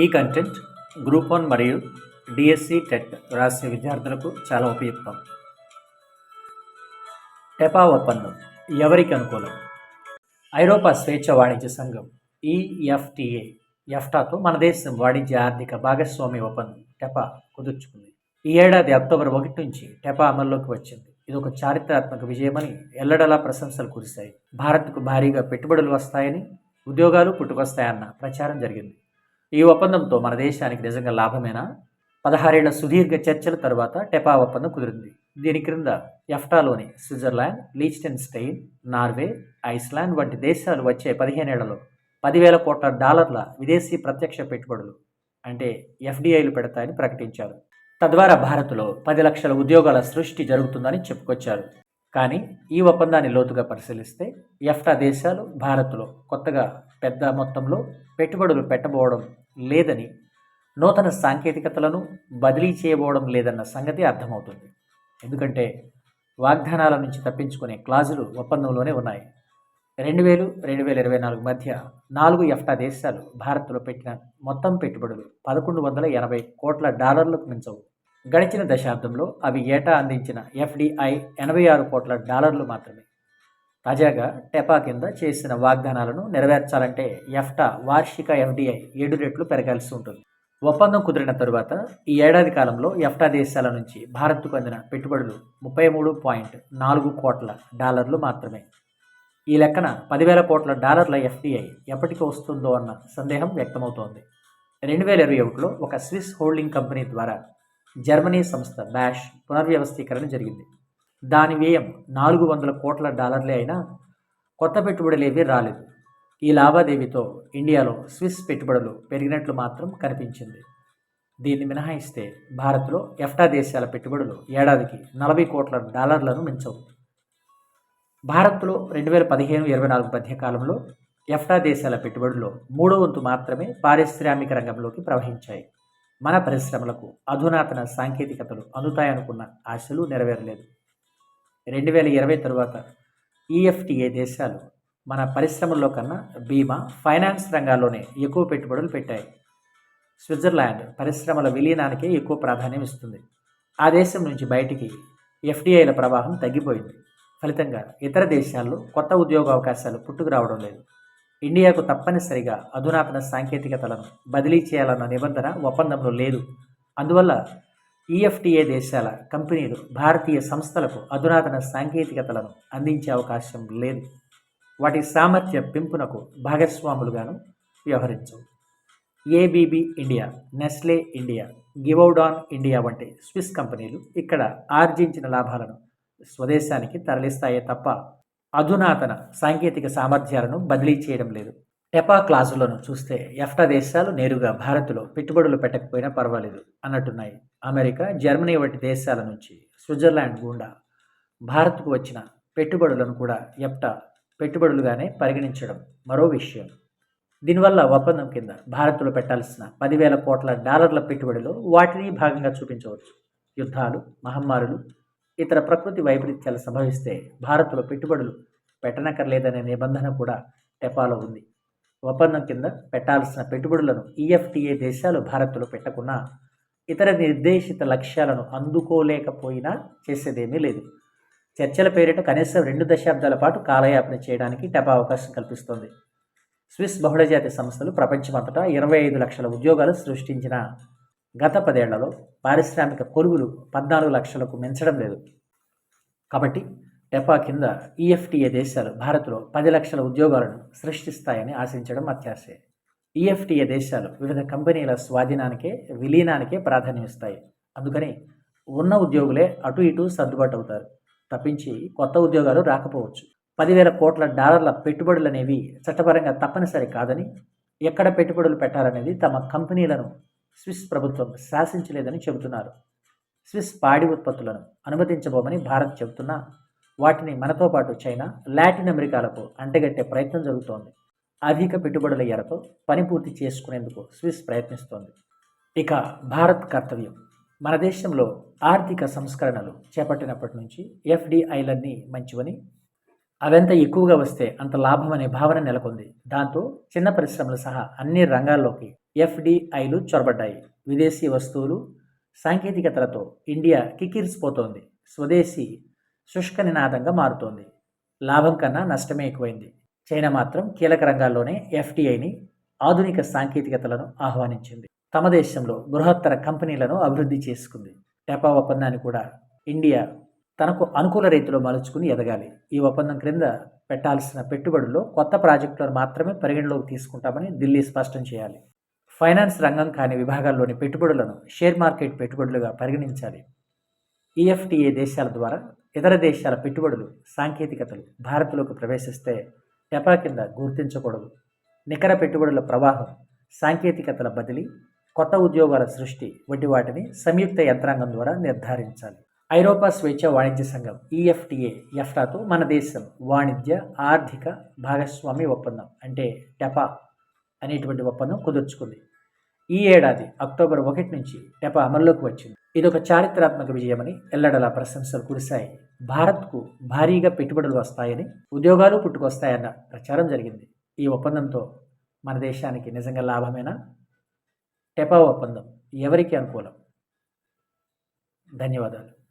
ఈ content group one మరియు DSC TET రాసే విద్యార్థులకు చాలా ఉపయుక్తం. టెపా ఒప్పందం ఎవరికి అనుకూలం? ఐరోపా స్వేచ్ఛ వాణిజ్య సంఘం ఈఎఫ్టిఏ ఎఫ్టాతో మన దేశం వాణిజ్య ఆర్థిక భాగస్వామ్య ఒప్పందం టెపా కుదుర్చుకుంది. ఈ ఏడాది అక్టోబర్ ఒకటి నుంచి టెపా అమల్లోకి వచ్చింది. ఇది ఒక చారిత్రాత్మక విజయమని ఎల్లడలా ప్రశంసలు కురిశాయి. భారత్కు భారీగా పెట్టుబడులు వస్తాయని ఉద్యోగాలు పుట్టుకొస్తాయన్న ప్రచారం జరిగింది. ఈ ఒప్పందంతో మన దేశానికి నిజంగా లాభమేనా? పదహారేళ్ళ సుదీర్ఘ చర్చల తర్వాత టెపా ఒప్పందం కుదిరింది. దీని క్రింద ఎఫ్టాలోని Switzerland Liechtenstein Norway Iceland వంటి దేశాలు వచ్చే పదిహేనేళ్ళలో పదివేల కోట్ల డాలర్ల విదేశీ ప్రత్యక్ష పెట్టుబడులు అంటే ఎఫ్డిఐలు పెడతాయని ప్రకటించారు. తద్వారా భారత్లో పది లక్షల ఉద్యోగాల సృష్టి జరుగుతుందని చెప్పుకొచ్చారు. కానీ ఈ ఒప్పందాన్ని లోతుగా పరిశీలిస్తే ఎఫ్టా దేశాలు భారత్లో కొత్తగా పెద్ద మొత్తంలో పెట్టుబడులు పెట్టబోవడం లేదని నూతన సాంకేతికతలను బదిలీ చేయబోవడం లేదన్న సంగతి అర్థమవుతుంది. ఎందుకంటే వాగ్దానాల నుంచి తప్పించుకునే క్లాజులు ఒప్పందంలోనే ఉన్నాయి. రెండు వేలు రెండు వేల ఇరవై నాలుగు మధ్య నాలుగు ఎఫ్టా దేశాలు భారత్లో పెట్టిన మొత్తం పెట్టుబడులు పదకొండు వందల ఎనభై కోట్ల డాలర్లకు మించవు. గడిచిన దశాబ్దంలో అవి ఏటా అందించిన ఎఫ్డిఐ ఎనభై ఆరు కోట్ల డాలర్లు మాత్రమే. తాజాగా టెపా కింద చేసిన వాగ్దానాలను నెరవేర్చాలంటే ఎఫ్టా వార్షిక ఎఫ్డిఐ ఏడు రెట్లు పెరగాల్సి ఉంటుంది. ఒప్పందం కుదిరిన తరువాత ఈ ఏడాది కాలంలో ఎఫ్టా దేశాల నుంచి భారత్కు అందిన పెట్టుబడులు ముప్పై మూడు పాయింట్ నాలుగు కోట్ల డాలర్లు మాత్రమే. ఈ లెక్కన పదివేల కోట్ల డాలర్ల ఎఫ్డిఐ ఎప్పటికి వస్తుందో అన్న సందేహం వ్యక్తమవుతోంది. రెండు వేల ఇరవై ఒకటిలో ఒక స్విస్ హోల్డింగ్ కంపెనీ ద్వారా జర్మనీ సంస్థ బ్యాష్ పునర్వ్యవస్థీకరణ జరిగింది. దాని వ్యయం నాలుగు వందల కోట్ల డాలర్లే అయినా కొత్త పెట్టుబడులేవీ రాలేదు. ఈ లావాదేవీతో ఇండియాలో స్విస్ పెట్టుబడులు పెరిగినట్లు మాత్రం కనిపించింది. దీన్ని మినహాయిస్తే భారత్లో ఎఫ్టా దేశాల పెట్టుబడులు ఏడాదికి నలభై కోట్ల డాలర్లను మించవు. భారత్లో రెండు వేల పదిహేను ఇరవై నాలుగు మధ్య కాలంలో ఎఫ్టా దేశాల పెట్టుబడుల్లో మూడో వంతు మాత్రమే పారిశ్రామిక రంగంలోకి ప్రవహించాయి. మన పరిశ్రమలకు అధునాతన సాంకేతికతలు అందుతాయనుకున్న ఆశలు నెరవేరలేదు. రెండు వేల ఇరవై తరువాత ఈఎఫ్టిఏ దేశాలు మన పరిశ్రమల్లో కన్నా బీమా ఫైనాన్స్ రంగాల్లోనే ఎక్కువ పెట్టుబడులు పెట్టాయి. స్విట్జర్లాండ్ పరిశ్రమల విలీనానికే ఎక్కువ ప్రాధాన్యం ఇస్తుంది. ఆ దేశం నుంచి బయటికి ఎఫ్డిఐల ప్రవాహం తగ్గిపోయింది. ఫలితంగా ఇతర దేశాల్లో కొత్త ఉద్యోగ అవకాశాలు పుట్టుకురావడం లేదు. ఇండియాకు తప్పనిసరిగా అధునాతన సాంకేతికతలను బదిలీ చేయాలన్న నిబంధన ఒప్పందంలో లేదు. అందువల్ల ఈఎఫ్టిఏ దేశాల కంపెనీలు భారతీయ సంస్థలకు అధునాతన సాంకేతికతలను అందించే అవకాశం లేదు. వాటి సామర్థ్య పెంపునకు భాగస్వాములుగాను వ్యవహరించవు ABB India Nestle India Givaudan India వంటి స్విస్ కంపెనీలు ఇక్కడ ఆర్జించిన లాభాలను స్వదేశానికి తరలిస్తాయే తప్ప అధునాతన సాంకేతిక సామర్థ్యాలను బదిలీ చేయడం లేదు. ఎపా క్లాసులను చూస్తే ఎఫ్టా దేశాలు నేరుగా భారత్లో పెట్టుబడులు పెట్టకపోయినా పర్వాలేదు అన్నట్టున్నాయి. అమెరికా జర్మనీ వంటి దేశాల నుంచి స్విట్జర్లాండ్ గుండా భారత్కు వచ్చిన పెట్టుబడులను కూడా ఎఫ్టా పెట్టుబడులుగానే పరిగణించడం మరో విషయం. దీనివల్ల ఒప్పందం కింద భారత్లో పెట్టాల్సిన పదివేల కోట్ల డాలర్ల పెట్టుబడిలో వాటిని భాగంగా చూపించవచ్చు. యుద్ధాలు మహమ్మారులు ఇతర ప్రకృతి వైపరీత్యాలు సంభవిస్తే భారత్లో పెట్టుబడులు పెట్టనక్కర్లేదనే నిబంధన కూడా టెపాలో ఉంది. ఒప్పందం కింద పెట్టాల్సిన పెట్టుబడులను ఈఎఫ్టిఏ దేశాలు భారత్లో పెట్టకున్నా ఇతర నిర్దేశిత లక్ష్యాలను అందుకోలేకపోయినా చేసేదేమీ లేదు. చర్చల పేరిట కనీసం రెండు దశాబ్దాల పాటు కాలయాపన చేయడానికి టపా అవకాశం కల్పిస్తోంది. స్విస్ బహుళజాతి సంస్థలు ప్రపంచమంతటా ఇరవై ఐదు లక్షల ఉద్యోగాలు సృష్టించిన గత పదేళ్ళలో పారిశ్రామిక కొలువులు పద్నాలుగు లక్షలకు మించడం లేదు. కాబట్టి ఎపా కింద ఈఎఫ్టిఏ దేశాలు భారత్లో పది లక్షల ఉద్యోగాలను సృష్టిస్తాయని ఆశించడం అత్యాశే ఈఎఫ్టిఏ దేశాలు వివిధ కంపెనీల స్వాధీనానికే విలీనానికే ప్రాధాన్యం ఇస్తాయి అందుకని ఉన్న ఉద్యోగులే అటు ఇటు సర్దుబాటు అవుతారు తప్పించి కొత్త ఉద్యోగాలు రాకపోవచ్చు. పదివేల కోట్ల డాలర్ల పెట్టుబడులు అనేవి చట్టపరంగా తప్పనిసరి కాదని ఎక్కడ పెట్టుబడులు పెట్టాలనేది తమ కంపెనీలను స్విస్ ప్రభుత్వం శాసించలేదని చెబుతున్నారు. స్విస్ పాడి ఉత్పత్తులను అనుమతించబోమని భారత్ చెబుతున్నా వాటిని మనతో పాటు చైనా లాటిన్ అమెరికాలకు అంటగట్టే ప్రయత్నం జరుగుతోంది. అధిక పెట్టుబడుల ఎరతో పని పూర్తి చేసుకునేందుకు స్విస్ ప్రయత్నిస్తోంది. ఇక భారత్ కర్తవ్యం. మన దేశంలో ఆర్థిక సంస్కరణలు చేపట్టినప్పటి నుంచి ఎఫ్డిఐలన్నీ మంచివని అవెంత ఎక్కువగా వస్తే అంత లాభం అనే భావన నెలకొంది. దాంతో చిన్న పరిశ్రమలు సహా అన్ని రంగాల్లోకి ఎఫ్డిఐలు చొరబడ్డాయి. విదేశీ వస్తువులు సాంకేతికతలతో ఇండియా కిక్కిరిసిపోతోంది. స్వదేశీ శుష్క నినాదంగా మారుతోంది. లాభం కన్నా నష్టమే ఎక్కువైంది. చైనా మాత్రం కీలక రంగాల్లోనే ఎఫ్డిఐని ఆధునిక సాంకేతికతలను ఆహ్వానించింది. తమ దేశంలో బృహత్తర కంపెనీలను అభివృద్ధి చేసుకుంది. టెపా ఒప్పందాన్ని కూడా ఇండియా తనకు అనుకూల రీతిలో మలుచుకుని ఎదగాలి. ఈ ఒప్పందం క్రింద పెట్టాల్సిన పెట్టుబడుల్లో కొత్త ప్రాజెక్టులను మాత్రమే పరిగణలోకి తీసుకుంటామని ఢిల్లీ స్పష్టం చేయాలి. ఫైనాన్స్ రంగం కాని విభాగాల్లోని పెట్టుబడులను షేర్ మార్కెట్ పెట్టుబడులుగా పరిగణించాలి. ఈఎఫ్టీఏ దేశాల ద్వారా ఇతర దేశాల పెట్టుబడులు సాంకేతికతలు భారత్లోకి ప్రవేశిస్తే టెపా కింద గుర్తించకూడదు. నికర పెట్టుబడుల ప్రవాహం సాంకేతికతల బదిలీ కొత్త ఉద్యోగాల సృష్టి వంటి వాటిని సంయుక్త యంత్రాంగం ద్వారా నిర్ధారించాలి. ఐరోపా స్వేచ్ఛ వాణిజ్య సంఘం ఈఎఫ్టిఏ ఎఫ్టాతో మన దేశం వాణిజ్య ఆర్థిక భాగస్వామి ఒప్పందం అంటే టెపా అనేటువంటి ఒప్పందం కుదుర్చుకుంది. ఈ ఏడాది అక్టోబర్ ఒకటి నుంచి టెపా అమల్లోకి వచ్చింది. ఇదొక చారిత్రాత్మక విజయమని ఎల్లడలా ప్రశంసలు కురిశాయి. భారత్కు భారీగా పెట్టుబడులు వస్తాయని ఉద్యోగాలు పుట్టుకొస్తాయన్న ప్రచారం జరిగింది. ఈ ఒప్పందంతో మన దేశానికి నిజంగా లాభమేనా? టెపా ఒప్పందం ఎవరికి అనుకూలం? ధన్యవాదాలు.